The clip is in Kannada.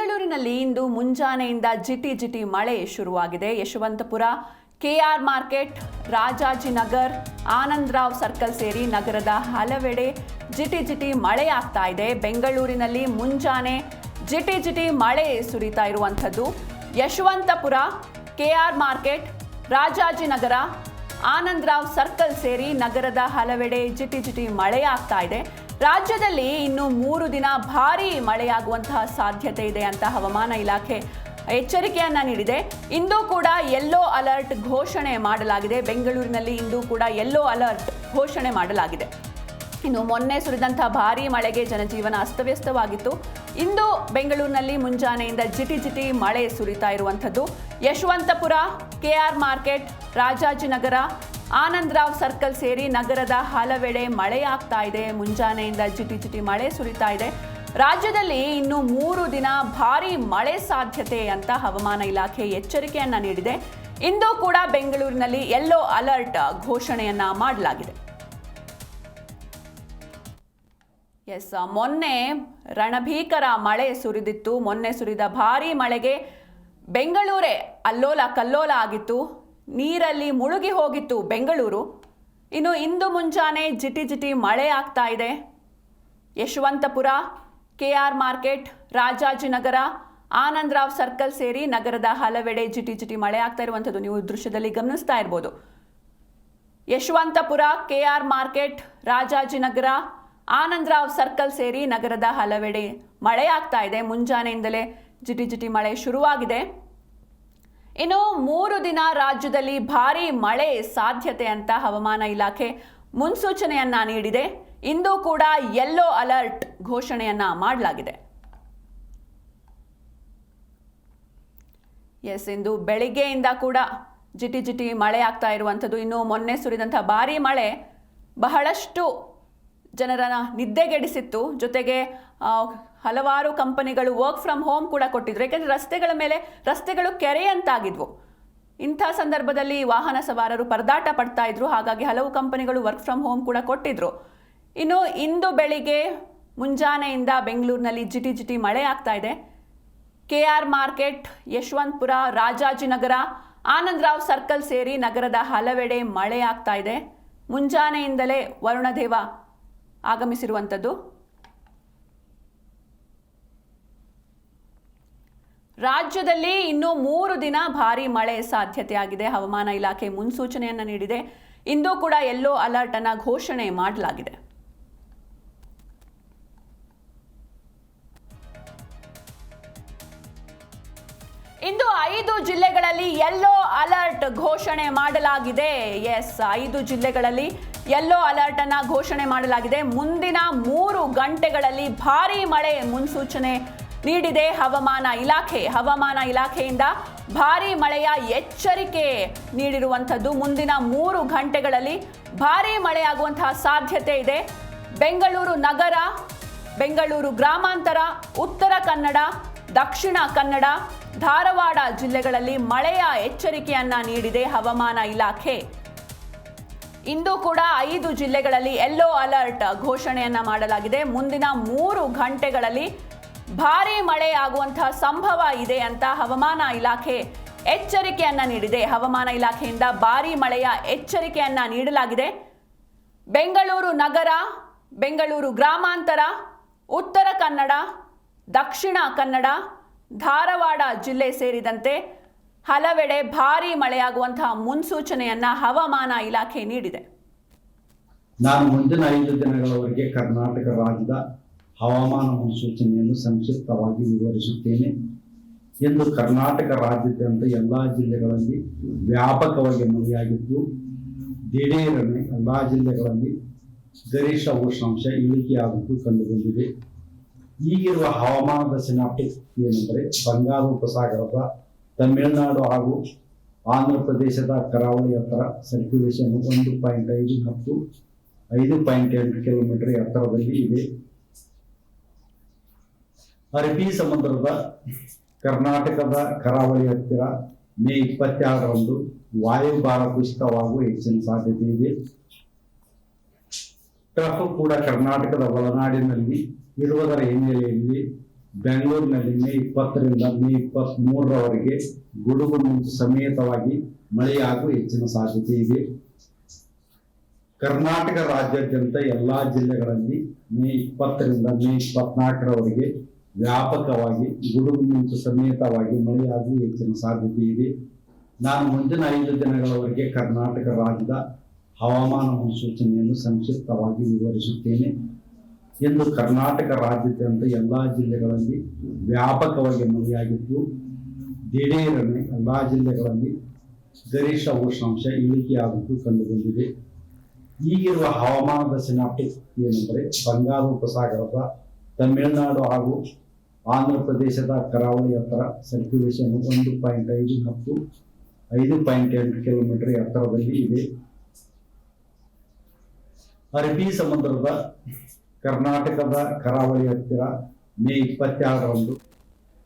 ಬೆಂಗಳೂರಿನಲ್ಲಿ ಇಂದು ಮುಂಜಾನೆಯಿಂದ ಜಿಟಿ ಜಿಟಿ ಮಳೆ ಶುರುವಾಗಿದೆ. Yeshwanthpur K R market Rajajinagar Anand Rao circle ಸೇರಿ ನಗರದ ಹಲವೆಡೆ ಜಿಟಿ ಜಿಟಿ ಮಳೆ ಆಗ್ತಾ ಇದೆ. ಬೆಂಗಳೂರಿನಲ್ಲಿ ಮುಂಜಾನೆ ಜಿಟಿ ಜಿಟಿ ಮಳೆ ಸುರಿತಾ ಇರುವಂಥದ್ದು. Yeshwanthpur K R market Rajajinagar Anand Rao circle ಸೇರಿ ನಗರದ ಹಲವೆಡೆ ಜಿಟಿ ಜಿಟಿ ಮಳೆ ಆಗ್ತಾ ಇದೆ. ರಾಜ್ಯದಲ್ಲಿ ಇನ್ನು ಮೂರು ದಿನ ಭಾರೀ ಮಳೆಯಾಗುವಂತಹ ಸಾಧ್ಯತೆ ಇದೆ ಅಂತ ಹವಾಮಾನ ಇಲಾಖೆ ಎಚ್ಚರಿಕೆಯನ್ನ ನೀಡಿದೆ. ಇಂದು ಕೂಡ ಯೆಲ್ಲೋ ಅಲರ್ಟ್ ಘೋಷಣೆ ಮಾಡಲಾಗಿದೆ. ಬೆಂಗಳೂರಿನಲ್ಲಿ ಇಂದು ಕೂಡ ಯೆಲ್ಲೋ ಅಲರ್ಟ್ ಘೋಷಣೆ ಮಾಡಲಾಗಿದೆ. ಇನ್ನು ಮೊನ್ನೆ ಸುರಿದಂತಹ ಭಾರೀ ಮಳೆಗೆ ಜನಜೀವನ ಅಸ್ತವ್ಯಸ್ತವಾಗಿತ್ತು. ಇಂದು ಬೆಂಗಳೂರಿನಲ್ಲಿ ಮುಂಜಾನೆಯಿಂದ ಜಿಟಿ ಜಿಟಿ ಮಳೆ ಸುರಿತಾ ಇರುವಂಥದ್ದು. Yeshwanthpur K R market, Rajajinagar Anand Rao circle ಸೇರಿ ನಗರದ ಹಲವೆಡೆ ಮಳೆಯಾಗ್ತಾ ಇದೆ. ಮುಂಜಾನೆಯಿಂದ ಜಿಟಿ ಜಿಟಿ ಮಳೆ ಸುರಿತಾ ಇದೆ. ರಾಜ್ಯದಲ್ಲಿ ಇನ್ನು ಮೂರು ದಿನ ಭಾರೀ ಮಳೆ ಸಾಧ್ಯತೆ ಅಂತ ಹವಾಮಾನ ಇಲಾಖೆ ಎಚ್ಚರಿಕೆಯನ್ನ ನೀಡಿದೆ. ಇಂದು ಕೂಡ ಬೆಂಗಳೂರಿನಲ್ಲಿ ಯೆಲ್ಲೋ ಅಲರ್ಟ್ ಘೋಷಣೆಯನ್ನ ಮಾಡಲಾಗಿದೆ. ಎಸ್ ಮೊನ್ನೆ ರಣಭೀಕರ ಮಳೆ ಸುರಿದಿತ್ತು. ಮೊನ್ನೆ ಸುರಿದ ಭಾರೀ ಮಳೆಗೆ ಬೆಂಗಳೂರೇ ಅಲ್ಲೋಲ ಕಲ್ಲೋಲ ಆಗಿತ್ತು. ನೀರಲ್ಲಿ ಮುಳುಗಿ ಹೋಗಿತ್ತು ಬೆಂಗಳೂರು. ಇನ್ನು ಇಂದು ಮುಂಜಾನೆ ಜಿಟಿ ಜಿಟಿ ಮಳೆ ಆಗ್ತಾ ಇದೆ. Yeshwanthpur, K R market, Rajajinagar, Anand Rao circle ಸೇರಿ ನಗರದ ಹಲವೆಡೆ ಜಿಟಿ ಜಿಟಿ ಮಳೆ ಆಗ್ತಾ ಇರುವಂಥದ್ದು ನೀವು ದೃಶ್ಯದಲ್ಲಿ ಗಮನಿಸ್ತಾ ಇರ್ಬೋದು. Yeshwanthpur, K R market, Rajajinagar, Anand Rao circle ಸೇರಿ ನಗರದ ಹಲವೆಡೆ ಮಳೆ ಆಗ್ತಾ ಇದೆ. ಮುಂಜಾನೆಯಿಂದಲೇ ಜಿಟಿ ಜಿಟಿ ಮಳೆ ಶುರುವಾಗಿದೆ. ಇನ್ನು ಮೂರು ದಿನ ರಾಜ್ಯದಲ್ಲಿ ಭಾರೀ ಮಳೆ ಸಾಧ್ಯತೆ ಅಂತ ಹವಾಮಾನ ಇಲಾಖೆ ಮುನ್ಸೂಚನೆಯನ್ನ ನೀಡಿದೆ. ಇಂದು ಕೂಡ ಯೆಲ್ಲೋ ಅಲರ್ಟ್ ಘೋಷಣೆಯನ್ನ ಮಾಡಲಾಗಿದೆ. ಎಸ್ ಇಂದು ಬೆಳಿಗ್ಗೆಯಿಂದ ಕೂಡ ಜಿಟಿ ಜಿಟಿ ಮಳೆ ಆಗ್ತಾ ಇರುವಂಥದ್ದು. ಇನ್ನು ಮೊನ್ನೆ ಸುರಿದಂಥ ಭಾರೀ ಮಳೆ ಬಹಳಷ್ಟು ಜನರನ್ನ ನಿದ್ದೆಗೆಡಿಸಿತ್ತು. ಜೊತೆಗೆ ಹಲವಾರು ಕಂಪನಿಗಳು ವರ್ಕ್ ಫ್ರಮ್ ಹೋಮ್ ಕೂಡ ಕೊಟ್ಟಿದ್ರು. ಯಾಕೆಂದರೆ ರಸ್ತೆಗಳ ಮೇಲೆ, ರಸ್ತೆಗಳು ಕೆರೆಯಂತಾಗಿದ್ವು ಇಂಥ ಸಂದರ್ಭದಲ್ಲಿ ವಾಹನ ಸವಾರರು ಪರದಾಟ ಪಡ್ತಾ ಇದ್ರು. ಹಾಗಾಗಿ ಹಲವು ಕಂಪನಿಗಳು ವರ್ಕ್ ಫ್ರಮ್ ಹೋಮ್ ಕೂಡ ಕೊಟ್ಟಿದ್ರು. ಇನ್ನು ಇಂದು ಬೆಳಿಗ್ಗೆ ಮುಂಜಾನೆಯಿಂದ ಬೆಂಗಳೂರಿನಲ್ಲಿ ಜಿಟಿ ಜಿಟಿ ಮಳೆ ಆಗ್ತಾ ಇದೆ. K R market, Yeshwanthpur, Rajajinagar, Anand Rao circle ಸೇರಿ ನಗರದ ಹಲವೆಡೆ ಮಳೆ ಆಗ್ತಾ ಇದೆ. ಮುಂಜಾನೆಯಿಂದಲೇ ವರುಣದೇವ ಆಗಮಿಸಿರುವಂಥದ್ದು. ರಾಜ್ಯದಲ್ಲಿ ಇನ್ನು ಮೂರು ದಿನ ಭಾರಿ ಮಳೆ ಸಾಧ್ಯತೆಯಾಗಿದೆ. ಹವಾಮಾನ ಇಲಾಖೆ ಮುನ್ಸೂಚನೆಯನ್ನು ನೀಡಿದೆ. ಇಂದು ಕೂಡ ಯೆಲ್ಲೋ ಅಲರ್ಟ್ ಅನ್ನ ಘೋಷಣೆ ಮಾಡಲಾಗಿದೆ. ಇಂದು ಐದು ಜಿಲ್ಲೆಗಳಲ್ಲಿ ಯೆಲ್ಲೋ ಅಲರ್ಟ್ ಘೋಷಣೆ ಮಾಡಲಾಗಿದೆ. ಎಸ್, ಐದು ಜಿಲ್ಲೆಗಳಲ್ಲಿ ಯೆಲ್ಲೋ ಅಲರ್ಟ್ ಅನ್ನ ಘೋಷಣೆ ಮಾಡಲಾಗಿದೆ. ಮುಂದಿನ ಮೂರು ಗಂಟೆಗಳಲ್ಲಿ ಭಾರಿ ಮಳೆ ಮುನ್ಸೂಚನೆ ನೀಡಿದೆ ಹವಾಮಾನ ಇಲಾಖೆ. ಹವಾಮಾನ ಇಲಾಖೆಯಿಂದ ಭಾರಿ ಮಳೆಯ ಎಚ್ಚರಿಕೆ ನೀಡಿರುವಂಥದ್ದು. ಮುಂದಿನ ಮೂರು ಗಂಟೆಗಳಲ್ಲಿ ಭಾರಿ ಮಳೆಯಾಗುವಂತಹ ಸಾಧ್ಯತೆ ಇದೆ. ಬೆಂಗಳೂರು ನಗರ, ಬೆಂಗಳೂರು ಗ್ರಾಮಾಂತರ, ಉತ್ತರ ಕನ್ನಡ, ದಕ್ಷಿಣ ಕನ್ನಡ, ಧಾರವಾಡ ಜಿಲ್ಲೆಗಳಲ್ಲಿ ಮಳೆಯ ಎಚ್ಚರಿಕೆಯನ್ನ ನೀಡಿದೆ ಹವಾಮಾನ ಇಲಾಖೆ. ಇಂದು ಕೂಡ ಐದು ಜಿಲ್ಲೆಗಳಲ್ಲಿ ಯೆಲ್ಲೋ ಅಲರ್ಟ್ ಘೋಷಣೆಯನ್ನ ಮಾಡಲಾಗಿದೆ. ಮುಂದಿನ ಮೂರು ಗಂಟೆಗಳಲ್ಲಿ ಭಾರೀ ಮಳೆ ಆಗುವಂತಹ ಸಂಭವ ಇದೆ ಅಂತ ಹವಾಮಾನ ಇಲಾಖೆ ಎಚ್ಚರಿಕೆಯನ್ನ ನೀಡಿದೆ. ಹವಾಮಾನ ಇಲಾಖೆಯಿಂದ ಭಾರೀ ಮಳೆಯ ಎಚ್ಚರಿಕೆಯನ್ನ ನೀಡಲಾಗಿದೆ. ಬೆಂಗಳೂರು ನಗರ, ಬೆಂಗಳೂರು ಗ್ರಾಮಾಂತರ, ಉತ್ತರ ಕನ್ನಡ, ದಕ್ಷಿಣ ಕನ್ನಡ, ಧಾರವಾಡ ಜಿಲ್ಲೆ ಸೇರಿದಂತೆ ಹಲವೆಡೆ ಭಾರೀ ಮಳೆಯಾಗುವಂತಹ ಮುನ್ಸೂಚನೆಯನ್ನ ಹವಾಮಾನ ಇಲಾಖೆ ನೀಡಿದೆ. ನಾನು ಮುಂದಿನ ಐದು ದಿನಗಳವರೆಗೆ ಕರ್ನಾಟಕ ರಾಜ್ಯದ ಹವಾಮಾನ ಮುನ್ಸೂಚನೆಯನ್ನು ಸಂಕ್ಷಿಪ್ತವಾಗಿ ವಿವರಿಸುತ್ತೇನೆ. ಎಂದು ಕರ್ನಾಟಕ ರಾಜ್ಯಾದ್ಯಂತ ಎಲ್ಲ ಜಿಲ್ಲೆಗಳಲ್ಲಿ ವ್ಯಾಪಕವಾಗಿ ಮಳೆಯಾಗಿದ್ದು, ದಿಢೀರನೆ ಎಲ್ಲ ಜಿಲ್ಲೆಗಳಲ್ಲಿ ಗರಿಷ್ಠ ಉಷ್ಣಾಂಶ ಇಳಿಕೆಯಾಗುವುದು ಕಂಡುಬಂದಿದೆ. ಈಗಿರುವ ಹವಾಮಾನದ ಸಿನಾಪ್ಟಿಕ್ ಏನೆಂದರೆ ಬಂಗಾಳ ಉಪಸಾಗರದ ತಮಿಳುನಾಡು ಹಾಗೂ ಆಂಧ್ರ ಪ್ರದೇಶದ ಕರಾವಳಿ ಎತ್ತರ ಸರ್ಕ್ಯುಲೇಷನ್ ಒಂದು ಪಾಯಿಂಟ್ ಐದು ಮತ್ತು ಐದು ಪಾಯಿಂಟ್ ಎಂಟು ಕಿಲೋಮೀಟರ್ ಎತ್ತರದಲ್ಲಿ ಇದೆ. ಅರಬ್ಬಿ ಸಮುದ್ರದ ಕರ್ನಾಟಕದ ಕರಾವಳಿ ಹತ್ತಿರ ಮೇ ಇಪ್ಪತ್ತೆರಡರಂದು ವಾಯುಭಾರ ಕುಸಿತವಾಗುವ ಹೆಚ್ಚಿನ ಸಾಧ್ಯತೆ ಇದೆ ಟ್ರಫ್ ಕೂಡ ಕರ್ನಾಟಕದ ಒಳನಾಡಿನಲ್ಲಿ ಇರುವುದರ ಹಿನ್ನೆಲೆಯಲ್ಲಿ ಬೆಂಗಳೂರಿನಲ್ಲಿ ಮೇ ಇಪ್ಪತ್ತರಿಂದ ಮೇ ಇಪ್ಪತ್ತ್ ಮೂರರವರೆಗೆ ಗುಡುಗು ಮಿಂಚು ಸಮೇತವಾಗಿ ಮಳೆಯಾಗುವ ಹೆಚ್ಚಿನ ಸಾಧ್ಯತೆ ಇದೆ ಕರ್ನಾಟಕ ರಾಜ್ಯಾದ್ಯಂತ ಎಲ್ಲಾ ಜಿಲ್ಲೆಗಳಲ್ಲಿ ಮೇ ಇಪ್ಪತ್ತರಿಂದ ಮೇ ಇಪ್ಪತ್ನಾಲ್ಕರವರೆಗೆ ವ್ಯಾಪಕವಾಗಿ ಗುಡುಗು ಮಿಂಚು ಸಮೇತವಾಗಿ ಮಳೆಯಾಗುವ ಹೆಚ್ಚಿನ ಸಾಧ್ಯತೆ ಇದೆ. ನಾನು ಮುಂದಿನ ಐದು ದಿನಗಳವರೆಗೆ ಕರ್ನಾಟಕ ರಾಜ್ಯದ ಹವಾಮಾನ ಮುನ್ಸೂಚನೆಯನ್ನು ಸಂಕ್ಷಿಪ್ತವಾಗಿ ವಿವರಿಸುತ್ತೇನೆ. ಎಂದು ಕರ್ನಾಟಕ ರಾಜ್ಯದಂತ ಎಲ್ಲ ಜಿಲ್ಲೆಗಳಲ್ಲಿ ವ್ಯಾಪಕವಾಗಿ ಮಳೆಯಾಗಿದ್ದು, ದಿಢೀರನೆ ಎಲ್ಲ ಜಿಲ್ಲೆಗಳಲ್ಲಿ ಗರಿಷ್ಠ ಉಷ್ಣಾಂಶ ಇಳಿಕೆಯಾಗುವುದು ಕಂಡುಬಂದಿದೆ. ಈಗಿರುವ ಹವಾಮಾನದ ಸಿನಾಪ್ಟಿಕ್ ಏನೆಂದರೆ ಬಂಗಾಳ ಉಪಸಾಗರದ ತಮಿಳುನಾಡು ಹಾಗೂ ಆಂಧ್ರ ಪ್ರದೇಶದ ಕರಾವಳಿ ಎತ್ತರ ಸರ್ಕ್ಯುಲೇಷನ್ ಒಂದು ಪಾಯಿಂಟ್ ಐದು ಮತ್ತು ಐದು ಪಾಯಿಂಟ್ ಎಂಟು ಕಿಲೋಮೀಟರ್ ಎತ್ತರದಲ್ಲಿ ಇದೆ. ಅರಬ್ಬಿ ಸಮುದ್ರದ ಕರ್ನಾಟಕದ ಕರಾವಳಿ ಹತ್ತಿರ ಮೇ ಇಪ್ಪತ್ತೆರಡರಂದು